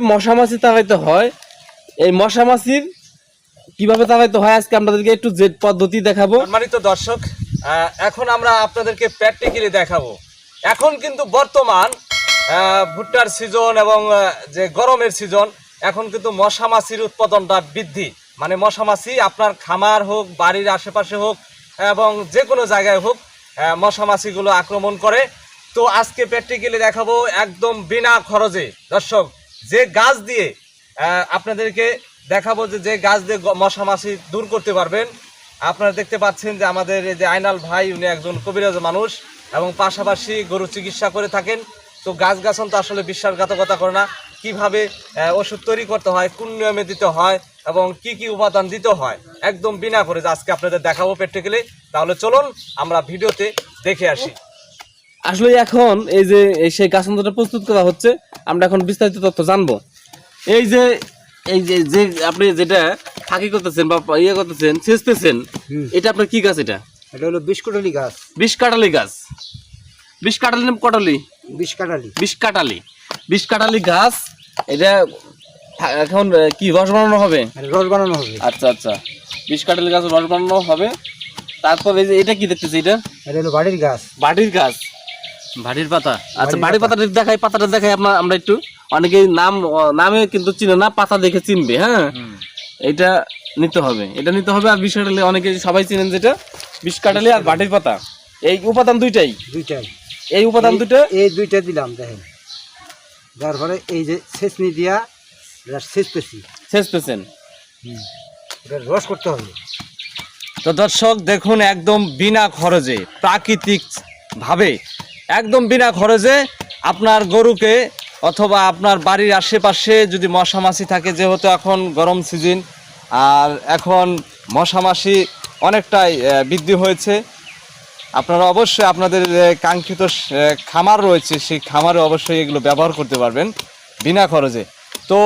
মশা মাছি তাকাইতে হয়। এই মশা মাছির কীভাবে তাকাইতে হয় আজকে আপনাদেরকে একটু জেড পদ্ধতি দেখাবো। সম্মানিত দর্শক এখন আমরা আপনাদেরকে প্র্যাকটিক্যালি দেখাবো। এখন কিন্তু বর্তমান ভুট্টার সিজন এবং যে গরমের সিজন এখন কিন্তু মশা মাছির উৎপাদনটা বৃদ্ধি। মানে মশা মাছি আপনার খামার হোক, বাড়ির আশেপাশে হোক, এবং যে কোনো জায়গায় হোক মশা মাছিগুলো আক্রমণ করে। তো আজকে প্র্যাকটিক্যালি দেখাবো একদম বিনা খরচে। দর্শক যে গাছ দিয়ে আপনাদেরকে দেখাবো যে যে গাছ দিয়ে গ- মশা মাছি দূর করতে পারবেন। আপনারা দেখতে পাচ্ছেন যে আমাদের এই যে আইনাল ভাই, উনি একজন কবিরাজ মানুষ এবং পাশাপাশি গরু চিকিৎসা করে থাকেন। তো গাছ গাছন তো আসলে বিশ্বাসঘাতকতা করে না। কীভাবে ওষুধ তৈরি করতে হয়, কোন নিয়মে দিতে হয় এবং কি কি উপাদান দিতে হয়, একদম বিনা করে আজকে আপনাদের দেখাবো প্র্যাকটিক্যালি তাহলে চলুন আমরা ভিডিওতে দেখে আসি। আসলে এখন এই যে এই সেই গাছতন্ত্রটা প্রস্তুত করা হচ্ছে আমরা এখন বিস্তারিত তথ্য জানব। এই যে এই যে যে আপনি যেটা ফাঁকি করতেছেন বা ইয়ে করতেছেন ছেঁচতেছেন এটা আপনার কি গাছ এটা? এটা হলো বিস্কুটলি গাছ। বিষ কাটালি গাছ। বিষ কাটালি না কটালি? বিষ কাটালি বিষ কাটালি বিষ কাটালি গাছ এটা এখন কি রস বানানো হবে? রস বানানো হবে। আচ্ছা আচ্ছা। বিষ কাটালি গাছ রস বানানো হবে। তারপর এই যে এটা কি দেখতেছি এটা? এটা হলো বাড়ির গাছ। বাড়ির গাছ। বাড়ির পাতা? আচ্ছা বাড়ির পাতাটা দেখাই পাতাটা দেখাই আমরা আমরা একটু। অনেকে নাম নামে কিন্তু চিনে না পাতা দেখে চিনবে হ্যাঁ? এটা নিতে হবে। এটা নিতে হবে আর বিষ কাটালি অনেকে সবাই চিনেন যেটা বিষ কাটালি আর বাটির পাতা। এই উপাদান দুইটাই? দুইটাই। এই উপাদান দুটো এই দুইটা দিলাম দেখেন। যার পরে এই যে ছেঁচনি দিয়া এটা ছেঁচতেছি শেষ পেছেন এটা রস করতে হবে। তো দর্শক দেখুন একদম বিনা খরচে প্রাকৃতিক ভাবে একদম বিনা খরচে আপনার গরুকে অথবা আপনার বাড়ির আশেপাশে যদি মশা মাছি থাকে, যেহেতু এখন গরম সিজন আর এখন মশা মাছি অনেকটাই বৃদ্ধি হয়েছে। আপনারা অবশ্যই আপনাদের কাঙ্ক্ষিত খামার রয়েছে, সেই খামারে অবশ্যই এগুলো ব্যবহার করতে পারবেন বিনা খরচে। তো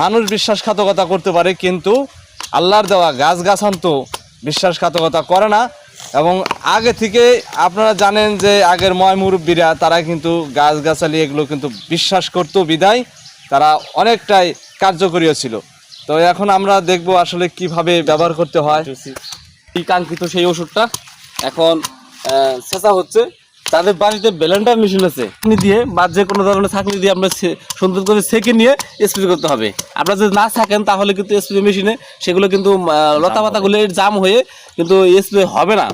মানুষ বিশ্বাসঘাতকতা করতে পারে, কিন্তু আল্লাহর দেওয়া গাছ গাছান তো বিশ্বাসঘাতকতা করে না। এবং আগে থেকে আপনারা জানেন যে আগের ময় মুরব্বীরা, তারা কিন্তু গাছগাছালি এগুলো কিন্তু বিশ্বাস করতো বিদায়, তারা অনেকটাই কার্যকরীয় ছিল। তো এখন আমরা দেখব আসলে কীভাবে ব্যবহার করতে হয়। কাঙ্ক্ষিত সেই ওষুধটা এখন ছেঁচা হচ্ছে। তাদের বাড়িতে ব্লেন্ডার মেশিন আছে। ছাঁকনি দিয়ে বা যে কোনো ধরনের ছাঁকনি দিয়ে আমরা সুন্দর করে সেকে নিয়ে স্প্রে করতে হবে। আপনারা যদি না থাকেন তাহলে কিন্তু স্প্রে মেশিনে সেগুলো কিন্তু লতা পাতাগুলো জাম হয়ে কিন্তু স্প্রে হবে না।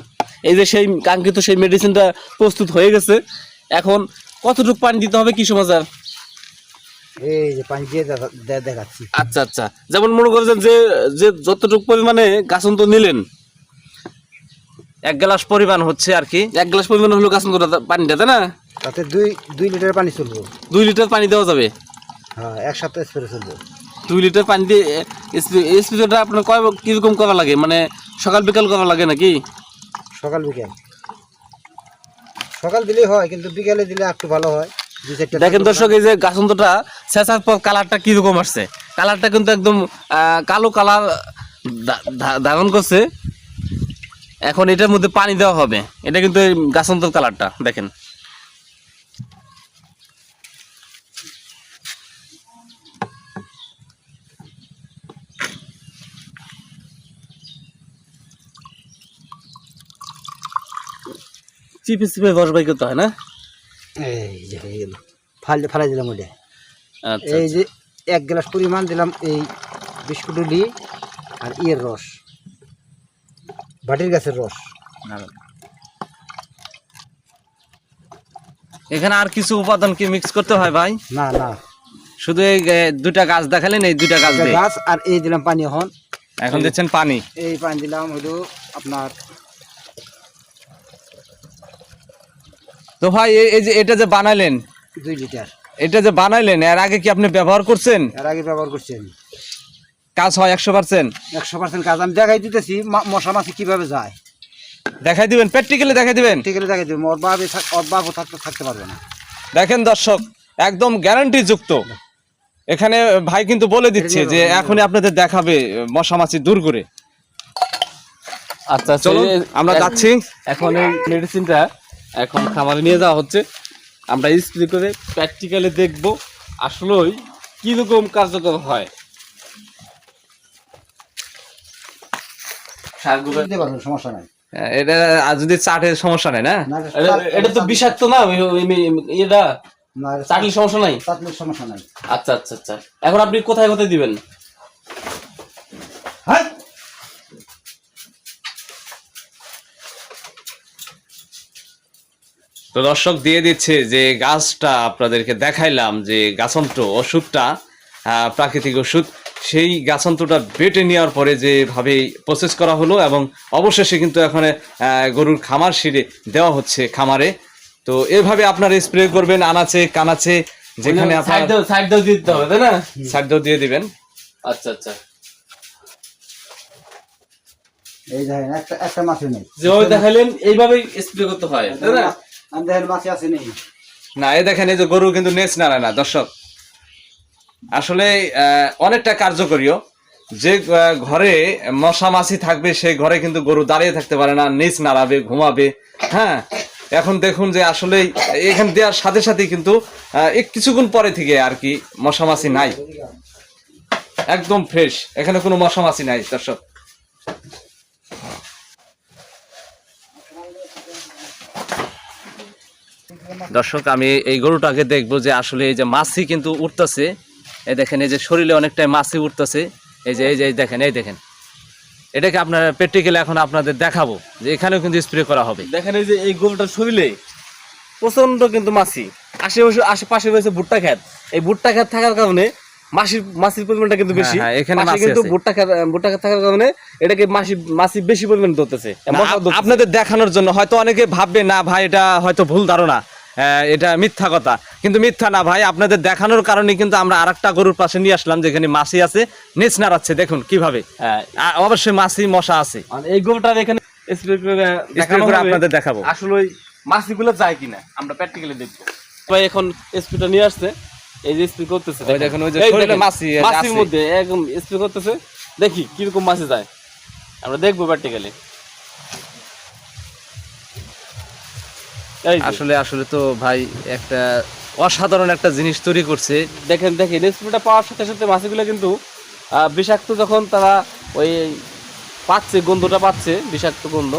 এই যে সেই কাঙ্ক্ষিত সেই মেডিসিনটা প্রস্তুত হয়ে গেছে। এখন কতটুকু পানি দিতে হবে কি সমাচার? এই যে পানি দিয়ে দেখাচ্ছি। আচ্ছা আচ্ছা। যেমন মনে করেছেন যে যে যতটুকু পরিমাণে গাছন তো নিলেন এক গ্লাস পরিমাণ হচ্ছে আর কি। এক গ্লাস পরিমাণ হলো গাছন পানিটা তাই না? তাতে দুই দুই লিটার পানি চলবো। দুই লিটার পানি দেওয়া যাবে? হ্যাঁ এক সপ্তাহ স্প্রে চলবো। দুই লিটার পানি দিয়ে স্প্রেটা আপনার কয় কীরকম করা লাগে? মানে সকাল বিকাল করা লাগে নাকি? সকাল বিকাল। সকাল দিলেই হয় কিন্তু বিকেলে দিলে একটু ভালো হয়। দেখেন দর্শক এই যে গাছন্তটা ছেঁচার পর কালারটা কীরকম আসছে? কালারটা কিন্তু একদম কালো কালার ধারণ করছে। এখন এটার মধ্যে পানি দেওয়া হবে। এটা কিন্তু গাছন্তর কালারটা দেখেন। চিপে চিপে রস বাই করতে হয় না? এই যে হয়ে গেল ফালে ফালাই দিলাম ওটা আচ্ছা এই যে এক গ্লাস পরিমাণ দিলাম এই বিস্কুটুলি আর ইয়ের রস। বাটির গাছের রস। এখানে আর কিছু উপাদান কি মিক্স করতে হয় ভাই? না না। শুধু এই এ, দুইটা গাছ দেখালেন এই দুইটা গাছ গাছ আর এই দিলাম পানি এখন। এখন দিচ্ছেন পানি। এই পানি দিলাম হলো আপনার তো ভাই এই- এই যে এটা যে বানাইলেন দুই লিটার। এটা যে বানাইলেন এর আগে কি আপনি ব্যবহার করছেন? এর আগে ব্যবহার করছি আমি। কাজ হয় একশো পার্সেন্ট। একশো পার্সেন্ট কাজ। আমি দেখাই দিতেছি মশা মাছি কীভাবে যায়। দেখাই দিবেন প্র্যাকটিক্যালি দেখাই দিবেন। দেখাই দেবো। ওর বাবে ওর বাবু থাকতে থাকতে পারবে না। দেখেন দর্শক একদম গ্যারান্টি যুক্ত এখানে ভাই কিন্তু বলে দিচ্ছে যে এখনই আপনাদের দেখাবে মশা মাছি দূর করে। আচ্ছা চলুন আমরা যাচ্ছি। এখন এই মেডিসিনটা এখন খামারে নিয়ে যাওয়া হচ্ছে। আমরা স্প্রে করে প্র্যাকটিক্যালি দেখব আসলেই কীরকম কার্যকর হয়। সারগুলো দিতে পারবেন সমস্যা নাই। হ্যাঁ, এটা যদি চাটের সমস্যা নেই না? এটা- তো বিষাক্ত না এটা সমস্যা নাই? সমস্যা নাই। আচ্ছা আচ্ছা আচ্ছা। এখন আপনি কোথায় কোথায় দিবেন? হ্যাঁ? তো দর্শক দিয়ে দিচ্ছে যে গাছটা আপনাদেরকে দেখাইলাম যে গাছন্ত্র ওষুধটা আহ, প্রাকৃতিক ওষুধ। সেই গাছন্ত্রটা বেটে নেওয়ার পরে যেভাবে প্রসেস করা হলো এবং অবশেষে কিন্তু এখানে আহ, গরুর খামার সিঁড়ে দেওয়া হচ্ছে খামারে। তো এভাবে আপনার স্প্রে করবেন আনাচে কানাচে যেখানে সাইড আপনার সাইড দাও দিতে হবে তাই না? সার দিয়ে দিবেন। আচ্ছা আচ্ছা। এই দেখেন একটা একটা মাছই নেই। যেভাবে দেখাইলেন এইভাবেই স্প্রে করতে হয় তাই না? আমি দেখেন মাছি আছে নেই। না এই দেখেন এই যে গরু কিন্তু নেচ নাড়ায় না দর্শক। আসলে অনেকটা কার্যকরীয় যে ঘরে মশা মাছি থাকবে সেই ঘরে কিন্তু গরু দাঁড়িয়ে থাকতে পারে না, নিচ নাড়াবে, ঘুমাবে। হ্যাঁ এখন দেখুন যে আসলে এখান দেওয়ার সাথে সাথে কিন্তু কিছুক্ষণ পরে থেকে আর কি মশা মাছি নাই। একদম ফ্রেশ এখানে কোনো মশা মাছি নাই, দর্শক। দর্শক, আমি এই গরুটাকে দেখব যে আসলে এই যে মাছি কিন্তু উঠতেছে এই দেখেন এই যে শরীরে অনেকটাই মাছি উঠতেছে। এই যে এই যে দেখেন এই দেখেন। এটাকে আপনার প্র্যাকটিক্যালি এখন আপনাদের দেখাবো যে এখানেও কিন্তু স্প্রে করা হবে। দেখেন এই যে এই গরুটার শরীরে প্রচণ্ড কিন্তু মাছি। আশেপাশে আশেপাশে রয়েছে ভুট্টা ক্ষেত। এই ভুট্টা ক্ষেত থাকার কারণে মাসির মাসির পরিমাণটা কিন্তু বেশি। হ্যাঁ, এখানে কিন্তু ভুট্টা ক্ষেত ভুট্টা ক্ষেত থাকার কারণে এটাকে মাসি মাসি বেশি পরিমাণে ধরতেছে। আপনাদের দেখানোর জন্য হয়তো অনেকে ভাববে না ভাই এটা হয়তো ভুল ধারণা। এটা মিথ্যা কথা। কিন্তু মিথ্যা না ভাই আপনাদের দেখানোর কারণে কিন্তু আমরা আরেকটা গরুর পাশে নিয়ে আসলাম যেখানে মাছি আছে নিচ নাড়াচ্ছে দেখুন কীভাবে। অবশ্যই মাছি মশা আছে। এই গরুটার এখানে। আপনাদের দেখাবো। আসলে মাছিগুলো যায় কিনা আমরা প্র্যাকটিক্যালি দেখব। ভাই এখন স্প্রেটা নিয়ে আসছে এই যে স্প্রে করতেছে দেখুন, ওই যে এই শরীরে দেখেন, মাছি মাছির মধ্যে একদম স্প্রে করতেছে দেখি কীরকম মাছি যায়। আমরা দেখব প্র্যাকটিক্যালি এই যে, আসলে আসলে তো ভাই একটা অসাধারণ একটা জিনিস তৈরি করছে। দেখেন দেখেন স্প্রেটা পাওয়ার সাথে সাথে মাছিগুলো কিন্তু বিষাক্ত যখন তারা ওই পাচ্ছে গন্ধটা পাচ্ছে বিষাক্ত গন্ধ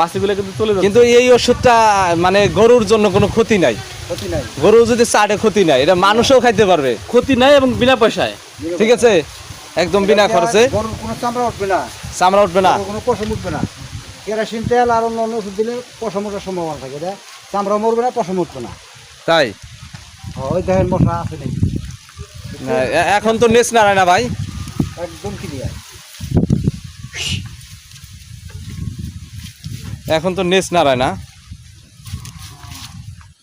মাছিগুলো কিন্তু চলে কিন্তু এই ওষুধটা মানে গরুর জন্য কোনো ক্ষতি নাই। ক্ষতি নাই। গরু যদি চাটে ক্ষতি নাই। এটা মানুষও খাইতে পারবে। ক্ষতি নাই এবং বিনা পয়সায়। ঠিক আছে? একদম বিনা খরচে। গরুর কোনো চামড়া উঠবে না। চামড়া উঠবে না। কোনো পশম উঠবে না। কেরাসিন তেল আর অন্য অন্য ওষুধ দিলে পশম ওঠার সম্ভাবনা থাকে এটা চামড়া মরবে না পশম উঠবে না। তাই? ওই দেখেন মশলা আছে এ- এখন তো নেস নাড়ায় না ভাই। একদম ক্লিয়ার এখন তো নেস নাড়ায় না।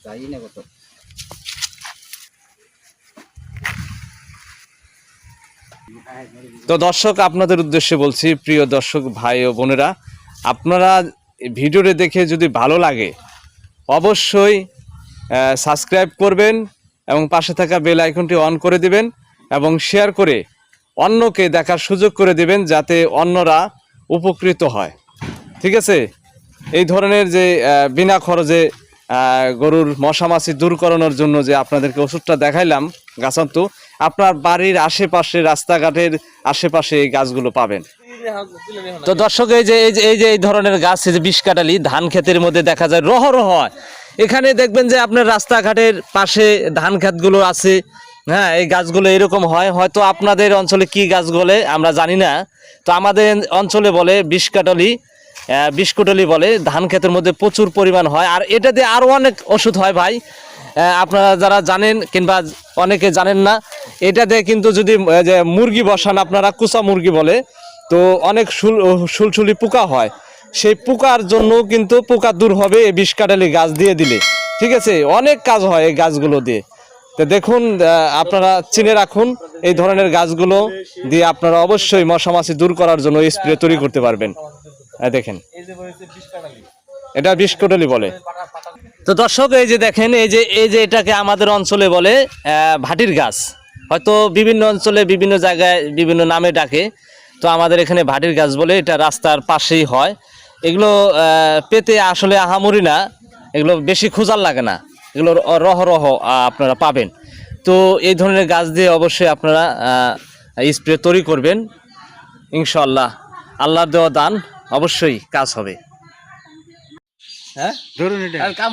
যাই না কত। তো দর্শক আপনাদের উদ্দেশ্যে বলছি প্রিয় দর্শক ভাই ও বোনেরা আপনারা ভিডিওটি দেখে যদি ভালো লাগে, অবশ্যই সাবস্ক্রাইব করবেন এবং পাশে থাকা বেল আইকনটি অন করে দিবেন এবং শেয়ার করে অন্যকে দেখার সুযোগ করে দিবেন যাতে অন্যরা উপকৃত হয়। ঠিক আছে? এই ধরনের যে বিনা খরচে গরুর মশামাছি দূর করানোর জন্য যে আপনাদেরকে ওষুধটা দেখাইলাম, গাছান্ত, আপনার বাড়ির আশেপাশে, রাস্তাঘাটের আশেপাশে এই গাছগুলো পাবেন। তো দর্শক, এই যে এই যে, এই ধরনের গাছ, এই যে বিষ কাটালি, ধান ক্ষেতের মধ্যে দেখা যায় রহ রহ হয়। এখানে দেখবেন যে আপনার রাস্তাঘাটের পাশে ধান ক্ষেতগুলো আছে। হ্যাঁ এই গাছগুলো এরকম হয়। হয়তো আপনাদের অঞ্চলে কি গাছ বলে আমরা জানি না। তো আমাদের অঞ্চলে বলে বিষ কাটালি বিস্কুটলি বলে। ধান ক্ষেতের মধ্যে প্রচুর পরিমাণ হয়। আর এটা দিয়ে আরও অনেক ওষুধ হয় ভাই। আপনারা যারা জানেন কিংবা অনেকে জানেন না, এটা দিয়ে কিন্তু যদি মুরগি বসান, আপনারা কুচা মুরগি বলে তো অনেক সুল সুলসুলি পোকা হয়। সেই পোকার জন্য কিন্তু পোকা দূর হবে এই বিষ কাটালি গাছ দিয়ে দিলে। ঠিক আছে? অনেক কাজ হয় এই গাছগুলো দিয়ে। তো দেখুন আপনারা চিনে রাখুন, এই ধরনের গাছগুলো দিয়ে আপনারা অবশ্যই মশামাছি দূর করার জন্য স্প্রে তৈরি করতে পারবেন। দেখেন। বিষ এটা বিস্কুটলি বলে। তো দর্শক, এই যে দেখেন, এই যে এই যে এটাকে আমাদের অঞ্চলে বলে ভাটির গাছ। হয়তো বিভিন্ন অঞ্চলে বিভিন্ন জায়গায় বিভিন্ন নামে ডাকে। তো আমাদের এখানে ভাটির গাছ বলে এটা রাস্তার পাশেই হয়। এগুলো পেতে আসলে আহামরি না এগুলো বেশি খোঁজার লাগে না। এগুলো রহ রহ আপনারা পাবেন। তো এই ধরনের গাছ দিয়ে অবশ্যই আপনারা স্প্রে তৈরি করবেন। ইনশাল্লাহ আল্লাহর দেওয়া দান অবশ্যই কাজ হবে। হ্যাঁ? ধরুন কাম